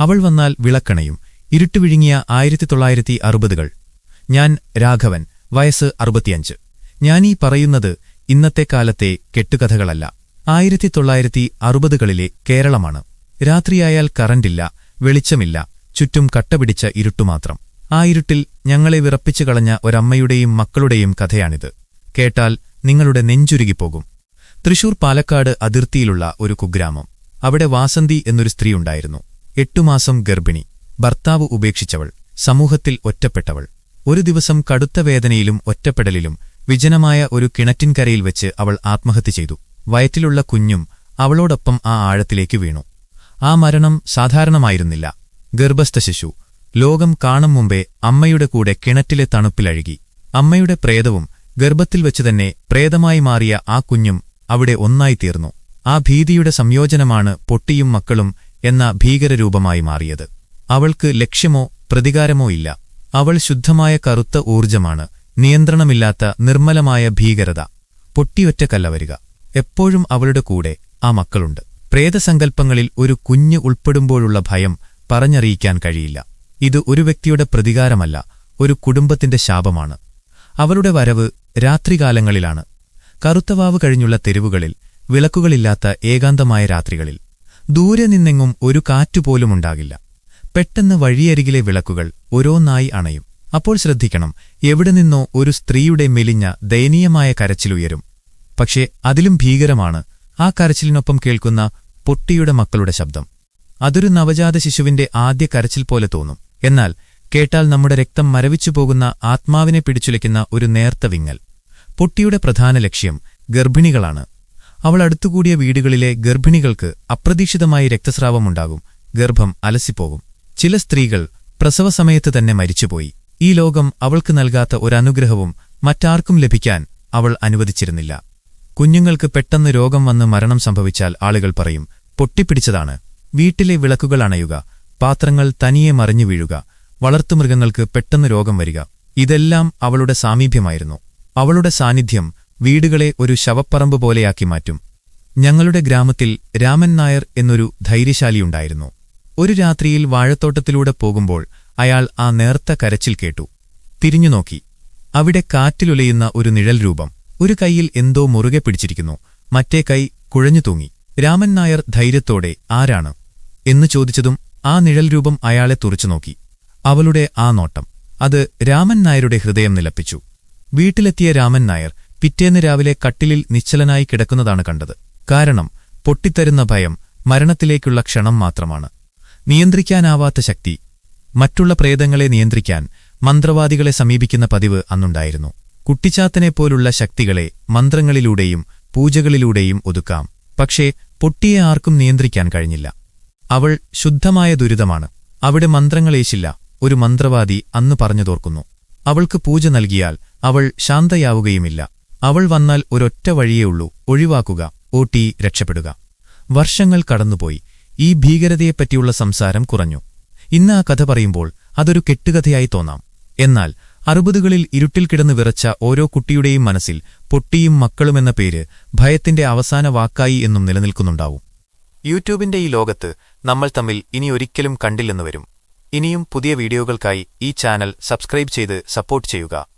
അവൾ വന്നാൽ വിളക്കണയും. ഇരുട്ടുവിഴുങ്ങിയ ആയിരത്തി തൊള്ളായിരത്തി അറുപതുകൾ ഞാൻ രാഘവൻ വയസ്സ് അറുപത്തിയഞ്ച്. ഞാനീ പറയുന്നത് ഇന്നത്തെ കാലത്തെ കെട്ടുകഥകളല്ല. ആയിരത്തി തൊള്ളായിരത്തി അറുപതുകളിലെ കേരളമാണ്. രാത്രിയായാൽ കറണ്ടില്ല വെളിച്ചമില്ല ചുറ്റും കട്ടപിടിച്ച ഇരുട്ടുമാത്രം ആ ഇരുട്ടിൽ ഞങ്ങളെ വിറപ്പിച്ചു കളഞ്ഞ ഒരമ്മയുടെയും മക്കളുടെയും കഥയാണിത്. കേട്ടാൽ നിങ്ങളുടെ നെഞ്ചുരുകിപ്പോകും. തൃശൂർ പാലക്കാട് അതിർത്തിയിലുള്ള ഒരു കുഗ്രാമം. അവിടെ വാസന്തി എന്നൊരു സ്ത്രീയുണ്ടായിരുന്നു എട്ടുമാസം ഗർഭിണി. ഭർത്താവ് ഉപേക്ഷിച്ചവൾ. സമൂഹത്തിൽ ഒറ്റപ്പെട്ടവൾ. ഒരു ദിവസം കടുത്ത വേദനയിലും ഒറ്റപ്പെടലിലും വിജനമായ ഒരു കിണറ്റിൻകരയിൽ വെച്ച് അവൾ ആത്മഹത്യ ചെയ്തു. വയറ്റിലുള്ള കുഞ്ഞും അവളോടൊപ്പം ആ ആഴത്തിലേക്ക് വീണു. ആ മരണം സാധാരണമായിരുന്നില്ല. ഗർഭസ്ഥ ശിശു. ലോകം കാണും മുമ്പേ അമ്മയുടെ കൂടെ കിണറ്റിലെ തണുപ്പിലഴുകി അമ്മയുടെ പ്രേതവും ഗർഭത്തിൽ വെച്ചുതന്നെ പ്രേതമായി മാറിയ ആ കുഞ്ഞും അവിടെ ഒന്നായിത്തീർന്നു ആ ഭീതിയുടെ സംയോജനമാണ് പൊട്ടിയും മക്കളും എന്ന ഭീകരരൂപമായി മാറിയത്. അവൾക്ക് ലക്ഷ്യമോ പ്രതികാരമോ ഇല്ല. അവൾ ശുദ്ധമായ കറുത്ത ഊർജമാണ് നിയന്ത്രണമില്ലാത്ത നിർമ്മലമായ ഭീകരത. പൊട്ടിയൊറ്റ കല്ലവരിക എപ്പോഴും അവളുടെ കൂടെ ആ മക്കളുണ്ട്. പ്രേതസങ്കൽപ്പങ്ങളിൽ ഒരു കുഞ്ഞ് ഉൾപ്പെടുമ്പോഴുള്ള ഭയം പറഞ്ഞറിയിക്കാൻ കഴിയില്ല. ഇത് ഒരു വ്യക്തിയുടെ പ്രതികാരമല്ല ഒരു കുടുംബത്തിന്റെ ശാപമാണ്. അവളുടെ വരവ് രാത്രികാലങ്ങളിലാണ്. കറുത്തവാവ് കഴിഞ്ഞുള്ള തെരുവുകളിൽ വിളക്കുകളില്ലാത്ത ഏകാന്തമായ രാത്രികളിൽ. ദൂരെ നിന്നെങ്ങും ഒരു കാറ്റുപോലുമുണ്ടാകില്ല പെട്ടെന്ന് വഴിയരികിലെ വിളക്കുകൾ ഓരോന്നായി അണയും. അപ്പോൾ ശ്രദ്ധിക്കണം എവിടെ നിന്നോ ഒരു സ്ത്രീയുടെ മെലിഞ്ഞ ദയനീയമായ കരച്ചിലുയരും പക്ഷേ അതിലും ഭീകരമാണ് ആ കരച്ചിലിനൊപ്പം കേൾക്കുന്ന പൊട്ടിയുടെ മക്കളുടെ ശബ്ദം. അതൊരു നവജാത ശിശുവിന്റെ ആദ്യ കരച്ചിൽ പോലെ തോന്നും. എന്നാൽ കേട്ടാൽ നമ്മുടെ രക്തം മരവിച്ചു പോകുന്ന ആത്മാവിനെ പിടിച്ചുലയ്ക്കുന്ന ഒരു നേർത്ത വിങ്ങൽ. പൊട്ടിയുടെ പ്രധാന ലക്ഷ്യം ഗർഭിണികളാണ്. അവൾ അടുത്തുകൂടിയ വീടുകളിലെ ഗർഭിണികൾക്ക് അപ്രതീക്ഷിതമായി രക്തസ്രാവമുണ്ടാകും ഗർഭം അലസിപ്പോകും. ചില സ്ത്രീകൾ പ്രസവസമയത്ത് തന്നെ മരിച്ചുപോയി. ഈ ലോകം അവൾക്ക് നൽകാത്ത ഒരനുഗ്രഹവും മറ്റാർക്കും ലഭിക്കാൻ അവൾ അനുവദിച്ചിരുന്നില്ല. കുഞ്ഞുങ്ങൾക്ക് പെട്ടെന്ന് രോഗം വന്ന് മരണം സംഭവിച്ചാൽ ആളുകൾ പറയും പൊട്ടിപ്പിടിച്ചതാണ്. വീട്ടിലെ വിളക്കുകൾ അണയുക. പാത്രങ്ങൾ തനിയെ മറിഞ്ഞു വീഴുക. വളർത്തുമൃഗങ്ങൾക്ക് പെട്ടെന്ന് രോഗം വരിക. ഇതെല്ലാം അവളുടെ സാമീപ്യമായിരുന്നു. അവളുടെ സാന്നിധ്യം വീടുകളെ ഒരു ശവപ്പറമ്പ് പോലെയാക്കി മാറ്റും. ഞങ്ങളുടെ ഗ്രാമത്തിൽ രാമൻ നായർ എന്നൊരു ധൈര്യശാലിയുണ്ടായിരുന്നു ഒരു രാത്രിയിൽ വാഴത്തോട്ടത്തിലൂടെ പോകുമ്പോൾ അയാൾ ആ നേർത്ത കരച്ചിൽ കേട്ടു. തിരിഞ്ഞുനോക്കി അവിടെ കാറ്റിലുലയുന്ന ഒരു നിഴൽ രൂപം. ഒരു കൈയിൽ എന്തോ മുറുകെ പിടിച്ചിരിക്കുന്നു. മറ്റേ കൈ കുഴഞ്ഞു തൂങ്ങി. രാമൻ നായർ ധൈര്യത്തോടെ ആരാണ്? എന്ന് ചോദിച്ചതും ആ നിഴൽ രൂപം അയാളെ തുറച്ചുനോക്കി അവളുടെ ആ നോട്ടം. അത് രാമൻ നായരുടെ ഹൃദയം നിലപ്പിച്ചു. വീട്ടിലെത്തിയ രാമൻ നായർ പിറ്റേന്ന് രാവിലെ കട്ടിലിൽ നിശ്ചലനായി കിടക്കുന്നതാണ് കണ്ടത്. കാരണം പൊട്ടിത്തരുന്ന ഭയം മരണത്തിലേക്കുള്ള ക്ഷണം മാത്രമാണ്. നിയന്ത്രിക്കാനാവാത്ത ശക്തി. മറ്റുള്ള പ്രേതങ്ങളെ നിയന്ത്രിക്കാൻ മന്ത്രവാദികളെ സമീപിക്കുന്ന പതിവ് അന്നുണ്ടായിരുന്നു. കുട്ടിച്ചാത്തനെപ്പോലുള്ള ശക്തികളെ മന്ത്രങ്ങളിലൂടെയും പൂജകളിലൂടെയും ഒതുക്കാം. പക്ഷേ പൊട്ടിയെ ആർക്കും നിയന്ത്രിക്കാൻ കഴിഞ്ഞില്ല. അവൾ ശുദ്ധമായ ദുരിതമാണ്. അവിടെ മന്ത്രങ്ങളേശില്ല ഒരു മന്ത്രവാദി അന്ന് പറഞ്ഞതോർക്കുന്നു. അവൾക്ക് പൂജ നൽകിയാൽ അവൾ ശാന്തയാവുകയുമില്ല. അവൾ വന്നാൽ ഒരൊറ്റ വഴിയേയുള്ളൂ ഒഴിവാക്കുക. ഓട്ടി രക്ഷപ്പെടുക. വർഷങ്ങൾ കടന്നുപോയി. ഈ ഭീകരതയെപ്പറ്റിയുള്ള സംസാരം കുറഞ്ഞു. ഇന്ന് ആ കഥ പറയുമ്പോൾ അതൊരു കെട്ടുകഥയായി തോന്നാം. എന്നാൽ അറുപതുകളിൽ ഇരുട്ടിൽ കിടന്ന് വിറച്ച ഓരോ കുട്ടിയുടെയും മനസ്സിൽ പൊട്ടിയും മക്കളുമെന്ന പേര് ഭയത്തിന്റെ അവസാന വാക്കായി എന്നും നിലനിൽക്കുന്നുണ്ടാവും. യൂട്യൂബിന്റെ ഈ ലോകത്ത് നമ്മൾ തമ്മിൽ ഇനി ഒരിക്കലും കണ്ടില്ലെന്ന് വരും. ഇനിയും പുതിയ വീഡിയോകൾക്കായി ഈ ചാനൽ സബ്സ്ക്രൈബ് ചെയ്ത് സപ്പോർട്ട് ചെയ്യുക.